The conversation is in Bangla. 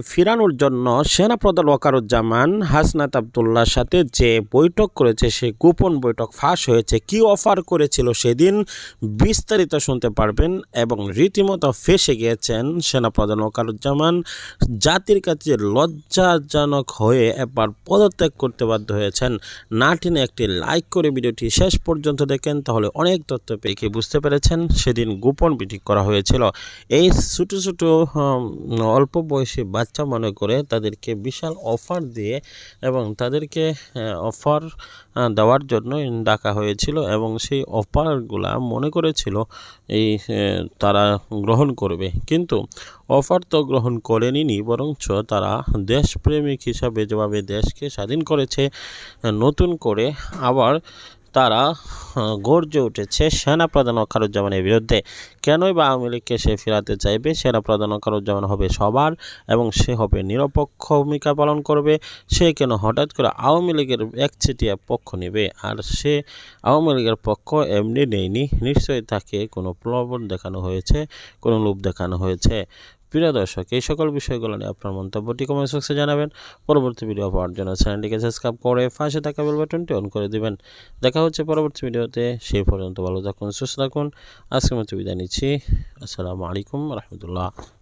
ফিরানোর জন্য সেনাপ্রধান ওয়াকারুজ্জামান হাসনাত আবদুল্লার সাথে যে বৈঠক করেছে, সে গোপন বৈঠক ফাঁস হয়েছে। কি অফার করেছিল সেদিন বিস্তারিত শুনতে পারবেন এবং রীতিমতো ফেসে গিয়েছেন সেনাপ্রধান ওয়াকারুজ্জামান জাতির কাছে লজ্জাজনক হয়ে এবার পদত্যাগ করতে বাধ্য হয়েছেন। না টেনে একটি লাইক করে ভিডিওটি শেষ পর্যন্ত দেখেন, তাহলে অনেক তথ্য পেয়ে বুঝতে পেরেছেন। সেদিন গোপন মিটিং করা হয়েছিল। এই ছোটো ছোটো অল্প বয়সী বাচ্চা মনে করে তাদেরকে বিশাল অফার দিয়ে এবং তাদেরকে অফার দেওয়ার জন্য ডাকা হয়েছিল এবং সেই অফারগুলা মনে করেছিল এই তারা গ্রহণ করবে। কিন্তু অফার তো গ্রহণ করেনি বরঞ্চ তারা দেশপ্রেমিক হিসাবে যেভাবে দেশকে স্বাধীন করেছে, নতুন করে আবার তারা গর্জে উঠেছে, সেনাপ্রধান ওয়াকারুজ্জামানের বিরুদ্ধে। কেনই বা আওয়ামী লীগকে সে ফেরাতে চাইবে? সেনাপ্রধান ওয়াকারুজ্জামান হবে সবার এবং সে হবে নিরপেক্ষ ভূমিকা পালন করবে। সে কেন হঠাৎ করে আওয়ামী লীগের একচেটিয়া পক্ষ নেবে? আর সে আওয়ামী লীগের পক্ষ এমনি নেয়নি। নিশ্চয়ই তাকে কোনো প্রলোভন দেখানো হয়েছে, কোনো লোভ দেখানো হয়েছে। প্রিয় দর্শক, এই সকল বিষয়গুলো নিয়ে আপনার মন্তব্যটি কমেন্ট বক্সে জানাবেন। পরবর্তী ভিডিও পাওয়ার জন্য চ্যানেলটিকে সাবস্ক্রাইব করে পাশে থাকা বেল বাটনটি অন করে দিবেন। দেখা হচ্ছে পরবর্তী ভিডিওতে সেই পর্যন্ত ভালো থাকুন, সুস্থ থাকুন। আজকের মতো বিদায় নিচ্ছি। আসসালামু আলাইকুম রহমতুল্লাহ।